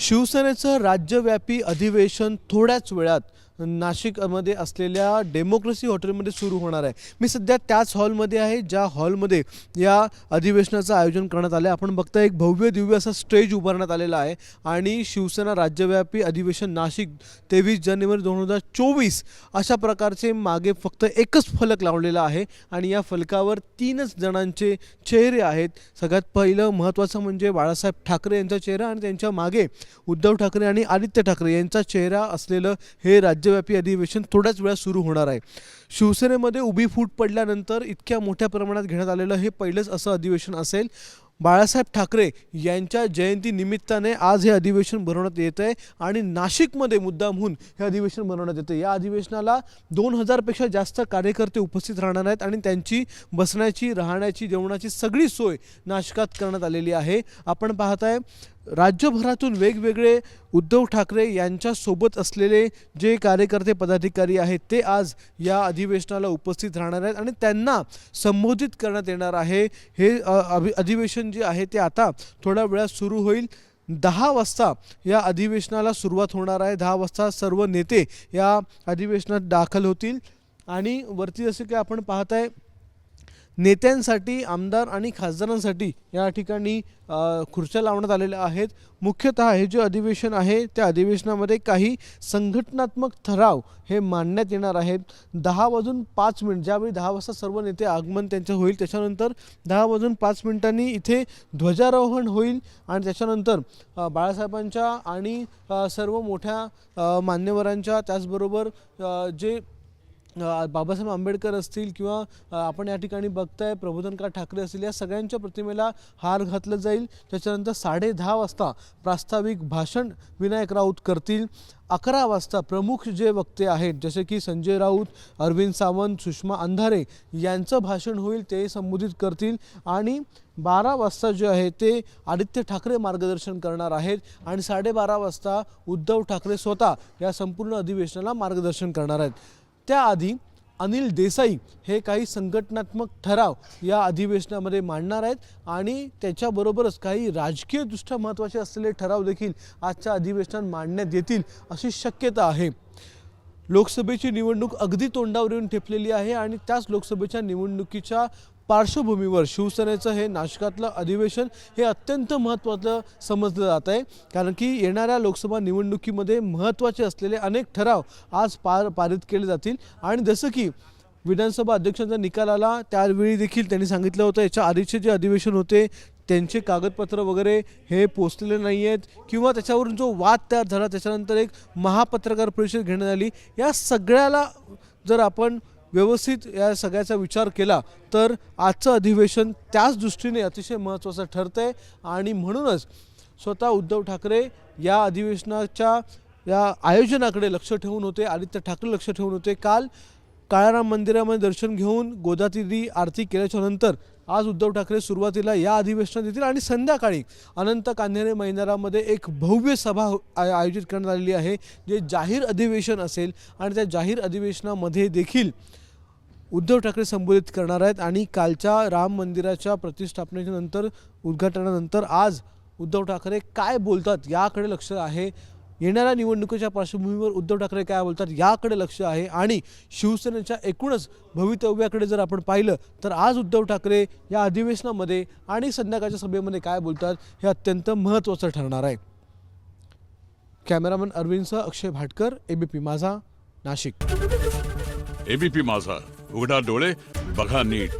शिवसेनेचं राज्यव्यापी अधिवेशन थोड्याच वेळात नाशिकमध्ये असलेल्या डेमोक्रेसी हॉटेलमध्ये सुरू होणार आहे. मी सध्या त्याच हॉलमध्ये आहे ज्या हॉलमध्ये या अधिवेशनाचं आयोजन करण्यात आलं आहे आपण बघता एक भव्य दिव्य असा स्टेज उभारण्यात आलेला आहे आणि शिवसेना राज्यव्यापी अधिवेशन नाशिक तेवीस जानेवारी दोन हजार चोवीस अशा प्रकारचे मागे फक्त एकच फलक लावलेला आहे आणि या फलकावर तीनच जणांचे चेहरे आहेत. सगळ्यात पहिलं महत्त्वाचं म्हणजे बाळासाहेब ठाकरे यांचा चेहरा आणि त्यांच्या मागे उद्धव ठाकरे आणि आदित्य ठाकरे यांचा चेहरा असलेलं हे राज्य राज्यव्यापी अधिवेशन थोड्याच वेळात सुरू होणार आहे. शिवसेनेमध्ये उभी फूट पडल्यानंतर इतक्या मोठ्या प्रमाणात घेण्यात आलेलं हे पहिलंच असं अधिवेशन असेल. बाळासाहेब ठाकरे यांच्या जयंती निमित्ताने आज हे अधिवेशन भरवण्यात येत आहे आणि नाशिकमध्ये मुद्दामहून हे अधिवेशन भरवण्यात येतं. या अधिवेशनाला दोन हजारपेक्षा जास्त कार्यकर्ते उपस्थित राहणार आहेत आणि त्यांची बसण्याची राहण्याची जेवणाची सगळी सोय नाशिकात करण्यात आलेली आहे. आपण पाहताय राज्यभरातून वेगवेगळे उद्धव ठाकरे यांच्यासोबत असलेले जे कार्यकर्ते पदाधिकारी आहेत ते आज या अधिवेशनाला उपस्थित राहणार आहेत आणि त्यांना संबोधित करण्यात येणार आहे. हे अ, अधिवेशन अधिवेशन जे आहे ते आता थोड्या वेळात सुरू होईल. दहा वाजता या अधिवेशनाला सुरुवात होणार आहे. दहा वाजता सर्व नेते या अधिवेशनात दाखल होतील. आणि वरती जसे की आपण पाहत आहे नेत्यांसाठी आमदार आणि खासदारांसाठी या ठिकाणी खुर्च्या लावण्यात आलेल्या आहेत. मुख्यतः हे जे अधिवेशन आहे त्या अधिवेशनामध्ये काही संघटनात्मक ठराव हे मांडण्यात येणार आहेत. दहा वाजून पाच मिनिट ज्यावेळी दहा वाजता सर्व नेते आगमन त्यांचं होईल त्याच्यानंतर दहा वाजून पाच मिनिटांनी इथे ध्वजारोहण होईल आणि त्याच्यानंतर बाळासाहेबांच्या आणि सर्व मोठ्या मान्यवरांच्या त्याचबरोबर जे बाबासाहेब आंबेडकर असतील किंवा आपण या ठिकाणी बघताय प्रबोधनकार ठाकरे असतील या सगळ्यांच्या प्रतिमेला हार घातलं जाईल. त्याच्यानंतर साडे दहा वाजता प्रास्ताविक भाषण विनायक राऊत करतील. अकरा वाजता प्रमुख जे वक्ते आहेत जसे की संजय राऊत अरविंद सावंत सुषमा अंधारे यांचं भाषण होईल ते संबोधित करतील. आणि बारा वाजता जे आहे ते आदित्य ठाकरे मार्गदर्शन करणार आहेत. आणि साडेबारा वाजता उद्धव ठाकरे स्वतः या संपूर्ण अधिवेशनाला मार्गदर्शन करणार आहेत. त्याआधी अनिल देसाई हे काही संघटनात्मक ठराव या अधिवेशनामध्ये मांडणार आहेत आणि त्याच्याबरोबरच काही राजकीयदृष्ट्या महत्त्वाचे असलेले ठराव देखील आजच्या अधिवेशनात मांडण्यात येतील अशी शक्यता आहे. लोकसभेची निवडणूक अगदी तोंडावर येऊन ठेपलेली आहे आणि त्याच लोकसभेच्या निवडणुकीच्या पार्श्वभूमीवर शिवसेनेचं हे नाशकातलं अधिवेशन हे अत्यंत महत्त्वाचं समजलं जात आहे. कारण की येणाऱ्या लोकसभा निवडणुकीमध्ये महत्त्वाचे असलेले अनेक ठराव आज पार पारित केले जातील. आणि जसं की विधानसभा अध्यक्षांचा निकाल आला त्यावेळी देखील त्यांनी सांगितलं होतं याच्या आधीचे जे अधिवेशन होते त्यांचे कागदपत्र वगैरे हे पोचलेले नाही आहेत किंवा त्याच्यावरून जो वाद तयार झाला त्याच्यानंतर एक महापत्रकार परिषद घेण्यात आली. या सगळ्याला जर आपण व्यवस्थित या सगळ्याचा विचार केला तर आजचं अधिवेशन त्याच दृष्टीने अतिशय महत्त्वाचं ठरतं आहे आणि म्हणूनच स्वतः उद्धव ठाकरे या अधिवेशनाच्या या आयोजनाकडे लक्ष ठेवून होते आदित्य ठाकरे लक्ष ठेवून होते. काल काळाराम मंदिरामध्ये दर्शन घेऊन गोदातिरी आरती केल्याच्यानंतर आज उद्धव ठाकरे सुरुवातीला या अधिवेशनात येतील आणि संध्याकाळी अनंत कान्हेरे मैदानामध्ये एक भव्य सभा हो- आय- आयोजित करण्यात आलेली आहे जे जाहीर अधिवेशन असेल आणि त्या जाहीर अधिवेशनामध्ये देखील उद्धव ठाकरे संबोधित करणार आहेत आणि कालच्या राम मंदिराच्या प्रतिष्ठापनेच्या नंतर उद्घाटनानंतर आज उद्धव ठाकरे काय बोलतात याकडे लक्ष आहे येणाऱ्या निवडणुकीच्या पार्श्वभूमीवर उद्धव ठाकरे काय बोलतात याकडे लक्ष आहे. आणि शिवसेनेच्या एकूणच भवितव्याकडे जर आपण पाहिलं तर आज उद्धव ठाकरे या अधिवेशनामध्ये आणि संध्याकाळच्या सभेमध्ये काय बोलतात हे अत्यंत महत्त्वाचं ठरणार आहे. कॅमेरामन अरविंदसह अक्षय भाटकर एबीपी माझा नाशिक. एबीपी माझा उघडा डोळे बघा नीट.